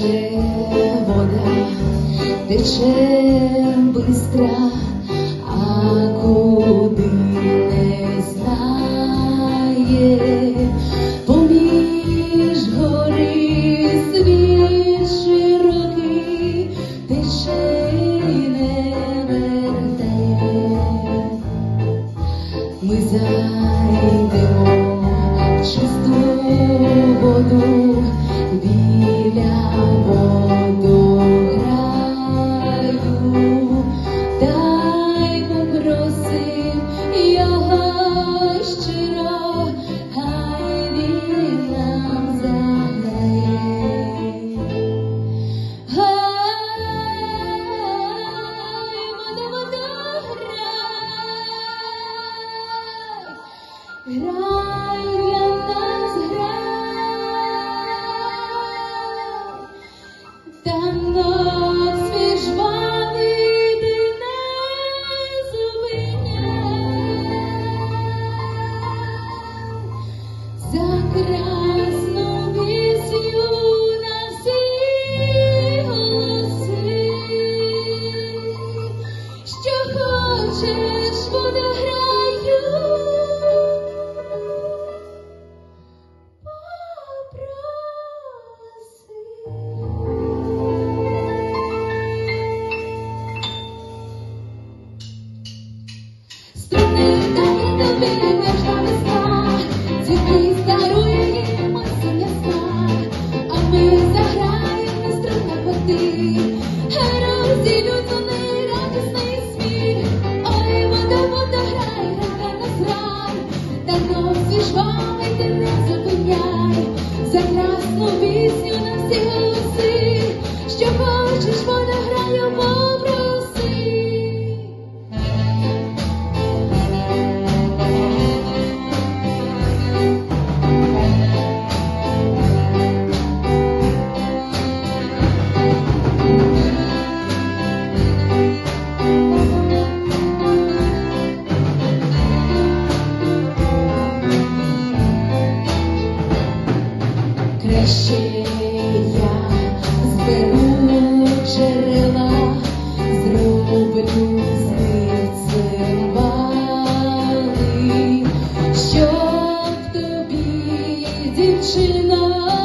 тече вода, тече бистра, а куди не знає, поміж гори світ широкий, тече і не верте. Ми за зупиняй. Струнах води, розділють радісний сміх, ой, вода, вода, грай, грай нас ж краще я зберу джерела, зроблю з них цимбали, щоб тобі дівчина.